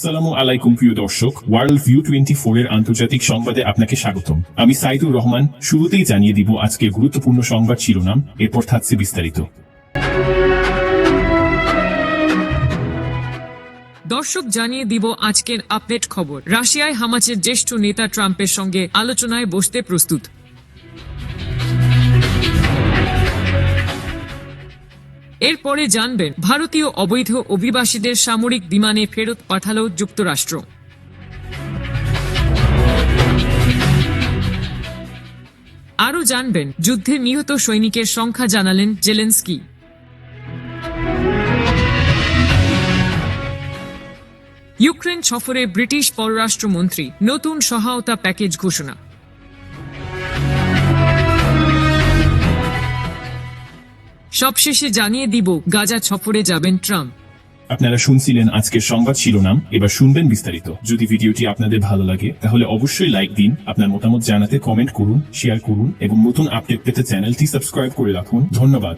আসসালামু আলাইকুম, প্রিয় দর্শক। ওয়ার্ল্ড ভিউ টোয়েন্টি ফোর এর আন্তর্জাতিক সংবাদে আপনাকে স্বাগতম। আমি সাইদুর রহমান। শুরুতেই জানিয়ে দিব আজকের গুরুত্বপূর্ণ সংবাদ শিরোনাম। এরপর থাকছে বিস্তারিত। দর্শক, জানিয়ে দিব আজকের আপডেট খবর। রাশিয়ায় হামাচের জ্যেষ্ঠ নেতা ট্রাম্পের সঙ্গে আলোচনায় বসতে প্রস্তুত। এরপরে জানবেন, ভারতীয় অবৈধ অভিবাসীদের সামরিক বিমানে ফেরত পাঠালো যুক্তরাষ্ট্র। আরও জানবেন, যুদ্ধে নিহত সৈনিকের সংখ্যা জানালেন জেলেন্সকি। ইউক্রেন সফরে ব্রিটিশ পররাষ্ট্রমন্ত্রী নতুন সহায়তা প্যাকেজ ঘোষণা। সবশেষে জানিয়ে দিব গাজা সফরে যাবেন ট্রাম্প। আপনারা শুনছিলেন আজকের সংবাদ শিরোনাম এবার শুনবেন বিস্তারিত। যদি ভিডিওটি আপনাদের ভালো লাগে তাহলে অবশ্যই লাইক দিন আপনার মতামত জানাতে কমেন্ট করুন শেয়ার করুন এবং নতুন আপডেট পেতে চ্যানেলটি সাবস্ক্রাইব করে রাখুন। ধন্যবাদ।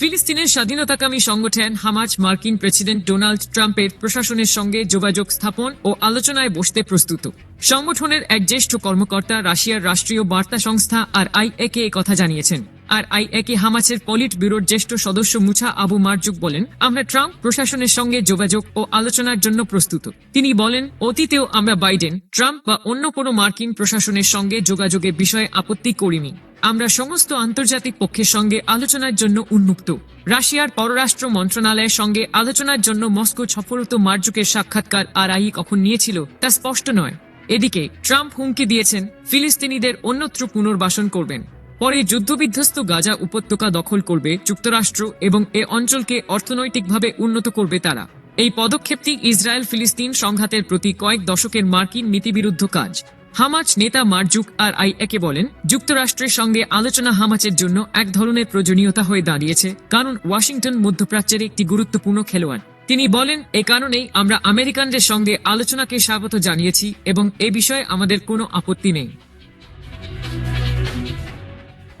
ফিলিস্তিনের স্বাধীনতাকামী সংগঠন হামাজ মার্কিন প্রেসিডেন্ট ডোনাল্ড ট্রাম্পের প্রশাসনের সঙ্গে যোগাযোগ স্থাপন ও আলোচনায় বসতে প্রস্তুত। সংগঠনের এক জ্যেষ্ঠ কর্মকর্তা রাশিয়ার রাষ্ট্রীয় বার্তা সংস্থা আর আইএকে কথা জানিয়েছেন। আর আইএকে হামাসের পলিট ব্যুরোর জ্যেষ্ঠ সদস্য মুছা আবু মারজুক বলেন, আমরা ট্রাম্প প্রশাসনের সঙ্গে যোগাযোগ ও আলোচনার জন্য প্রস্তুত। তিনি বলেন, অতীতেও আমরা বাইডেন, ট্রাম্প বা অন্য কোনো মার্কিন প্রশাসনের সঙ্গে যোগাযোগের বিষয়ে আপত্তি করিনি। আমরা সমস্ত আন্তর্জাতিক পক্ষের সঙ্গে আলোচনার জন্য উন্মুক্ত। রাশিয়ার পররাষ্ট্র মন্ত্রণালয়ের সঙ্গে আলোচনার জন্য মস্কো সফরত মার্জুকের সাক্ষাৎকার আর আই কখন নিয়েছিল তা স্পষ্ট নয়। এদিকে, ট্রাম্প হুমকি দিয়েছেন, ফিলিস্তিনিদের অন্যত্র পুনর্বাসন করবেন। পরে যুদ্ধবিধ্বস্ত গাজা উপত্যকা দখল করবে যুক্তরাষ্ট্র এবং এ অঞ্চলকে অর্থনৈতিকভাবে উন্নত করবে তারা। এই পদক্ষেপটি ইসরায়েল ফিলিস্তিন সংঘাতের প্রতি কয়েক দশকের মার্কিন নীতিবিরুদ্ধ কাজ। হামাজ নেতা মার্জুক আর আই একে বলেন, যুক্তরাষ্ট্রের সঙ্গে আলোচনা হামাচের জন্য এক ধরনের প্রয়োজনীয়তা হয়ে দাঁড়িয়েছে, কারণ ওয়াশিংটন মধ্যপ্রাচ্যের একটি গুরুত্বপূর্ণ খেলোয়াড়। তিনি বলেন, এ কারণেই আমরা আমেরিকানদের সঙ্গে আলোচনাকে স্বাগত জানিয়েছি এবং এ বিষয়ে আমাদের কোনো আপত্তি নেই।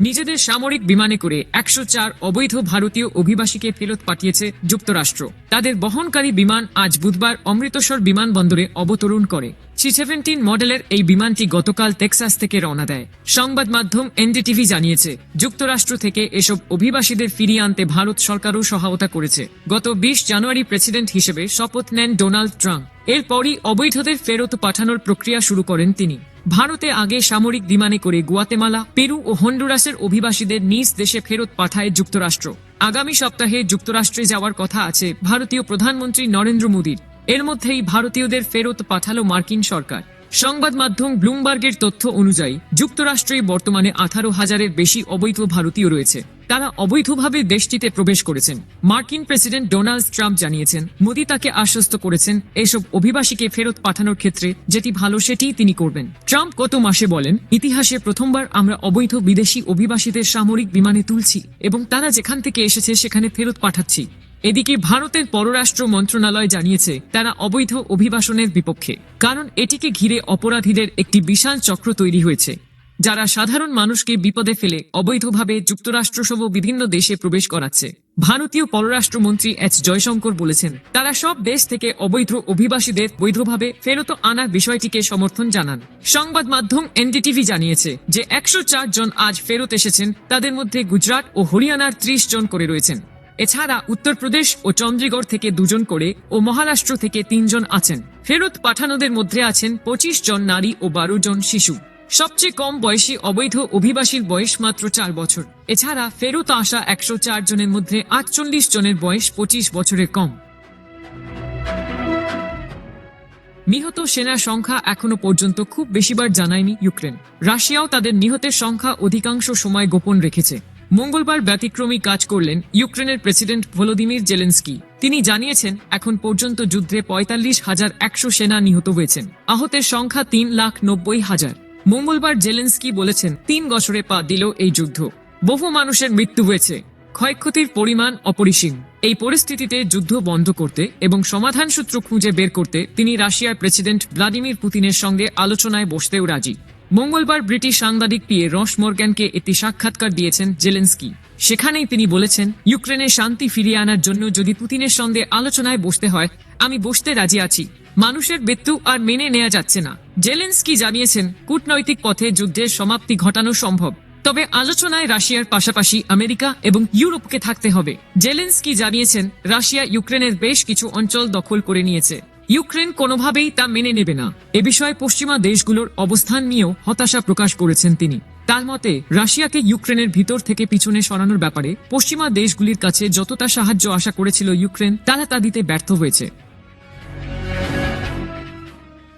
নিজেদের সামরিক বিমানে করে একশো চার অবৈধ ভারতীয় অভিবাসীকে ফেরত পাঠিয়েছে যুক্তরাষ্ট্র। তাদের বহনকারী বিমান আজ বুধবার অমৃতসর বিমানবন্দরে অবতরণ করে। সি সেভেন্টিন মডেলের এই বিমানটি গতকাল টেক্সাস থেকে রওনা দেয়। সংবাদ মাধ্যম এনডিটিভি জানিয়েছে, যুক্তরাষ্ট্র থেকে এসব অভিবাসীদের ফিরিয়ে আনতে ভারত সরকারও সহায়তা করেছে। গত বিশ জানুয়ারি প্রেসিডেন্ট হিসেবে শপথ নেন ডোনাল্ড ট্রাম্প। এরপরই অবৈধদের ফেরত পাঠানোর প্রক্রিয়া শুরু করেন তিনি। ভারতে আগে সামরিক বিমানে করে গুয়াতেমালা, পেরু ও হন্ডুরাসের অভিবাসীদের নিজ দেশে ফেরত পাঠায় যুক্তরাষ্ট্র। আগামী সপ্তাহে যুক্তরাষ্ট্রে যাওয়ার কথা আছে ভারতীয় প্রধানমন্ত্রী নরেন্দ্র মোদীর। এর মধ্যেই ভারতীয়দের ফেরত পাঠালো মার্কিন সরকার। সংবাদ মাধ্যম ব্লুমবার্গের তথ্য অনুযায়ী, যুক্তরাষ্ট্রে বর্তমানে আঠারো হাজারের বেশি অবৈধ ভারতীয় রয়েছে। তারা অবৈধভাবে দেশটিতে প্রবেশ করেছেন। মার্কিন প্রেসিডেন্ট ডোনাল্ড ট্রাম্প জানিয়েছেন, মোদী তাকে আশ্বস্ত করেছেন এসব অভিবাসীকে ফেরত পাঠানোর ক্ষেত্রে, যেটি ভালো সেটিই তিনি করবেন। ট্রাম্প গত মাসে বলেন, ইতিহাসে প্রথমবার আমরা অবৈধ বিদেশি অভিবাসীদের সামরিক বিমানে তুলছি এবং তারা যেখান থেকে এসেছে সেখানে ফেরত পাঠাচ্ছি। এদিকে ভারতের পররাষ্ট্র মন্ত্রণালয় জানিয়েছে, তারা অবৈধ অভিবাসনের বিপক্ষে, কারণ এটিকে ঘিরে অপরাধীদের একটি বিশাল চক্র তৈরি হয়েছে। যারা সাধারণ মানুষকে বিপদে ফেলে অবৈধভাবে যুক্তরাষ্ট্রসহ বিভিন্ন দেশে প্রবেশ করাচ্ছে। ভারতীয় পররাষ্ট্রমন্ত্রী এচ জয়শঙ্কর বলেছেন, তারা সব দেশ থেকে অবৈধ অভিবাসীদের বৈধভাবে ফেরত আনার বিষয়টিকে সমর্থন জানান। সংবাদ মাধ্যম এনডিটিভি জানিয়েছে যে একশো চার জন আজ ফেরত এসেছেন, তাদের মধ্যে গুজরাট ও হরিয়ানার ত্রিশ জন করে রয়েছেন। এছাড়া উত্তরপ্রদেশ ও চন্দ্রীগড় থেকে দুজন করে ও মহারাষ্ট্র থেকে তিনজন আছেন। ফেরত পাঠানোদের মধ্যে আছেন পঁচিশ জন নারী ও বারো জন শিশু। সবচেয়ে কম বয়সী অবৈধ অভিবাসীর বয়স মাত্র চার বছর। এছাড়া ফেরত আসা একশো চার জনের মধ্যে আটচল্লিশ জনের বয়স পঁচিশ বছরের কম। নিহত সেনার সংখ্যা এখনও পর্যন্ত খুব বেশিবার জানায়নি ইউক্রেন। রাশিয়াও তাদের নিহতের সংখ্যা অধিকাংশ সময় গোপন রেখেছে। মঙ্গলবার ব্যতিক্রমী কাজ করলেন ইউক্রেনের প্রেসিডেন্ট ভলোদিমির জেলেন্সকি। তিনি জানিয়েছেন, এখন পর্যন্ত যুদ্ধে পঁয়তাল্লিশ হাজার একশো সেনা নিহত হয়েছেন। আহতের সংখ্যা তিন লাখ নব্বই হাজার। মঙ্গলবার জেলেন্সকি বলেছেন, তিন বছরে পা দিল এই যুদ্ধ। বহু মানুষের মৃত্যু হয়েছে। ক্ষয়ক্ষতির পরিমাণ অপরিসীম। এই পরিস্থিতিতে যুদ্ধ বন্ধ করতে এবং সমাধান সূত্র খুঁজে বের করতে তিনি রাশিয়ার প্রেসিডেন্ট ভ্লাদিমির পুতিনের সঙ্গে আলোচনায় বসতেও রাজি। মঙ্গলবার ব্রিটিশ সাংবাদিক পিয়ে রস মর্গ্যানকে একটি সাক্ষাৎকার দিয়েছেন জেলেন্সকি। সেখানেই তিনি বলেছেন ইউক্রেনের শান্তি ফিরিয়ে আনার জন্য যদি পুতিনের সঙ্গে আলোচনায় বসতে হয় আমি বসতে রাজি আছি। মানুষের মৃত্যু আর মেনে নেওয়া যাচ্ছে না। জেলেন্সকি জানিয়েছেন, কূটনৈতিক পথে যুদ্ধের সমাপ্তি ঘটানো সম্ভব। তবে আলোচনায় রাশিয়ার পাশাপাশি আমেরিকা এবং ইউরোপকে থাকতে হবে। জেলেন্সকি জানিয়েছেন, রাশিয়া ইউক্রেনের বেশ কিছু অঞ্চল দখল করে নিয়েছে। ইউক্রেন কোনোভাবেই তা মেনে নেবে না। এ বিষয়ে পশ্চিমা দেশগুলোর অবস্থান নিয়েও হতাশা প্রকাশ করেছেন তিনি। তার মতে, রাশিয়াকে ইউক্রেনের ভিতর থেকে পিছনে সরানোর ব্যাপারে পশ্চিমা দেশগুলির কাছে যতটা সাহায্য আশা করেছিল ইউক্রেন, তারা তা দিতে ব্যর্থ হয়েছে।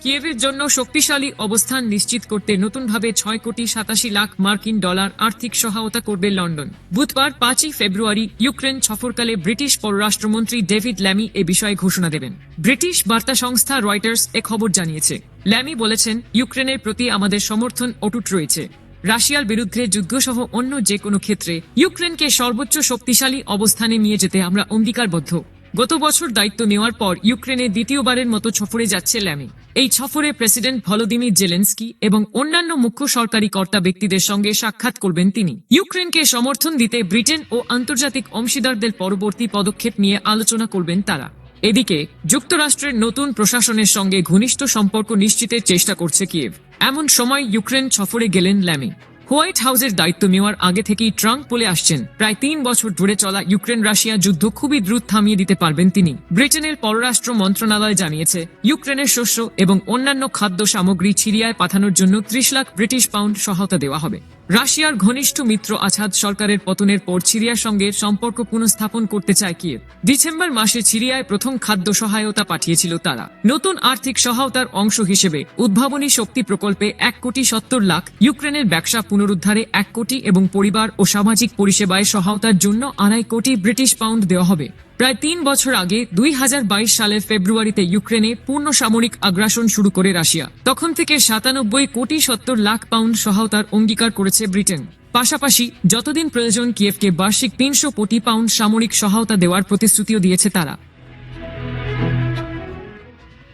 কিয়েভের জন্য শক্তিশালী অবস্থান নিশ্চিত করতে নতুনভাবে ছয় কোটি সাতাশি লাখ মার্কিন ডলার আর্থিক সহায়তা করবে লন্ডন। বুধবার পাঁচই ফেব্রুয়ারি ইউক্রেন সফরকালে ব্রিটিশ পররাষ্ট্রমন্ত্রী ডেভিড ল্যামি এ বিষয়ে ঘোষণা দেবেন। ব্রিটিশ বার্তা সংস্থা রয়টার্স এ খবর জানিয়েছে। ল্যামি বলেছেন, ইউক্রেনের প্রতি আমাদের সমর্থন অটুট রয়েছে। রাশিয়ার বিরুদ্ধে যুদ্ধসহ অন্য যে কোনো ক্ষেত্রে ইউক্রেনকে সর্বোচ্চ শক্তিশালী অবস্থানে নিয়ে যেতে আমরা অঙ্গীকারবদ্ধ। গত বছর দায়িত্ব নেওয়ার পর ইউক্রেনে দ্বিতীয়বারের মতো সফরে যাচ্ছে ল্যামি। এই সফরে প্রেসিডেন্ট ভলোদিমির জেলেন্সকি এবং অন্যান্য মুখ্য সরকারি কর্তা ব্যক্তিদের সঙ্গে সাক্ষাৎ করবেন তিনি। ইউক্রেনকে সমর্থন দিতে ব্রিটেন ও আন্তর্জাতিক অংশীদারদের পরবর্তী পদক্ষেপ নিয়ে আলোচনা করবেন তারা। এদিকে, যুক্তরাষ্ট্রের নতুন প্রশাসনের সঙ্গে ঘনিষ্ঠ সম্পর্ক নিশ্চিতের চেষ্টা করছে কিয়েভ। এমন সময় ইউক্রেন সফরে গেলেন ল্যামি হোয়াইট হাউসের দায়িত্ব নেওয়ার আগে থেকেই ট্রাম্প বলে আসছেন, প্রায় তিন বছর ধরে চলা ইউক্রেন রাশিয়া যুদ্ধ খুবই দ্রুত থামিয়ে দিতে পারবেন তিনি। ব্রিটেনের পররাষ্ট্র মন্ত্রণালয় জানিয়েছে, ইউক্রেনের শস্য এবং অন্যান্য খাদ্য সামগ্রী সিরিয়ায় পাঠানোর জন্য ত্রিশ লাখ ব্রিটিশ পাউন্ড সহায়তা দেওয়া হবে। রাশিয়ার ঘনিষ্ঠ মিত্র আছাদ সরকারের পতনের পর সিরিয়ার সঙ্গে সম্পর্ক পুনঃস্থাপন করতে চায় কিয়েভ। ডিসেম্বর মাসে সিরিয়ায় প্রথম খাদ্য সহায়তা পাঠিয়েছিল তারা। নতুন আর্থিক সহায়তার অংশ হিসেবে উদ্ভাবনী শক্তি প্রকল্পে এক কোটি সত্তর লাখ ইউক্রেনের ব্যবসা পুনরুদ্ধারে এক কোটি এবং পরিবার ও সামাজিক পরিষেবায় সহায়তার জন্য আড়াই কোটি ব্রিটিশ পাউন্ড দেওয়া হবে। প্রায় তিন বছর আগে দুই হাজার বাইশ সালের ফেব্রুয়ারিতে ইউক্রেনে পূর্ণ সামরিক আগ্রাসন শুরু করে রাশিয়া। তখন থেকে সাতানব্বই কোটি সত্তর লাখ পাউন্ড সহায়তার অঙ্গীকার করেছে ব্রিটেন। পাশাপাশি যতদিন প্রয়োজন কিয়েভকে বার্ষিক তিনশো কোটি পাউন্ড সামরিক সহায়তা দেওয়ার প্রতিশ্রুতিও দিয়েছে তারা।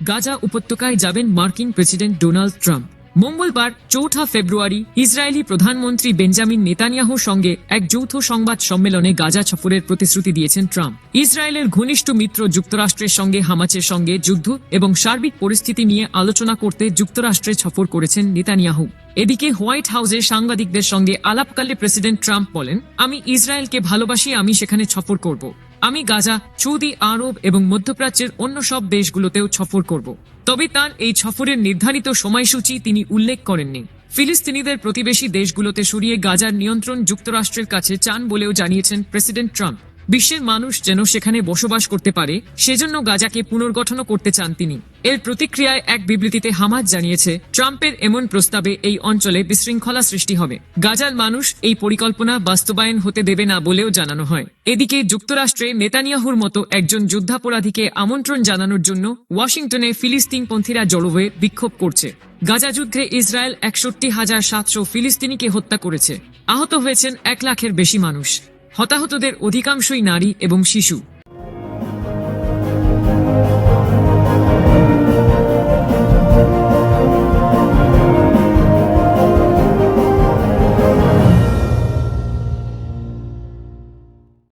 গাজা উপত্যকায় যাবেন মার্কিন প্রেসিডেন্ট ডোনাল্ড ট্রাম্প। মঙ্গলবার, চৌঠা ফেব্রুয়ারি, ইসরায়েলি প্রধানমন্ত্রী বেঞ্জামিন নেতানিয়াহুর সঙ্গে এক যৌথ সংবাদ সম্মেলনে গাজা সফরের প্রতিশ্রুতি দিয়েছেন ট্রাম্প। ইসরায়েলের ঘনিষ্ঠ মিত্র যুক্তরাষ্ট্রের সঙ্গে হামাচের সঙ্গে যুদ্ধ এবং সার্বিক পরিস্থিতি নিয়ে আলোচনা করতে যুক্তরাষ্ট্রে সফর করেছেন নেতানিয়াহু। এদিকে হোয়াইট হাউসে সাংবাদিকদের সঙ্গে আলাপকালে প্রেসিডেন্ট ট্রাম্প বলেন, আমি ইসরায়েলকে ভালোবাসি, আমি সেখানে সফর করব। আমি গাজা, সৌদি, আরব এবং মধ্যপ্রাচ্যের অন্য সব দেশগুলোতেও সফর করব। তবে তার এই সফরের নির্ধারিত সময়সূচি তিনি উল্লেখ করেননি। ফিলিস্তিনিদের প্রতিবেশী দেশগুলোতে সরিয়ে গাজার নিয়ন্ত্রণ যুক্তরাষ্ট্রের কাছে চান বলেও জানিয়েছেন প্রেসিডেন্ট ট্রাম্প। বিশ্বের মানুষ যেন সেখানে বসবাস করতে পারে, সেজন্য গাজাকে পুনর্গঠনও করতে চান তিনি। এর প্রতিক্রিয়ায় এক বিবৃতিতে হামাজ জানিয়েছে, ট্রাম্পের এমন প্রস্তাবে এই অঞ্চলে বিশৃঙ্খলা সৃষ্টি হবে। গাজার মানুষ এই পরিকল্পনা বাস্তবায়ন হতে দেবে না বলেও জানানো হয়। এদিকে যুক্তরাষ্ট্রে নেতানিয়াহুর মতো একজন যুদ্ধাপরাধীকে আমন্ত্রণ জানানোর জন্য ওয়াশিংটনে ফিলিস্তিনপন্থীরা জড়ো হয়ে বিক্ষোভ করছে। গাজা যুদ্ধে ইসরায়েল একষট্টি হাজার সাতশো ফিলিস্তিনিকে হত্যা করেছে। আহত হয়েছেন এক লাখের বেশি মানুষ। হতাহতদের অধিকাংশই নারী এবং শিশু।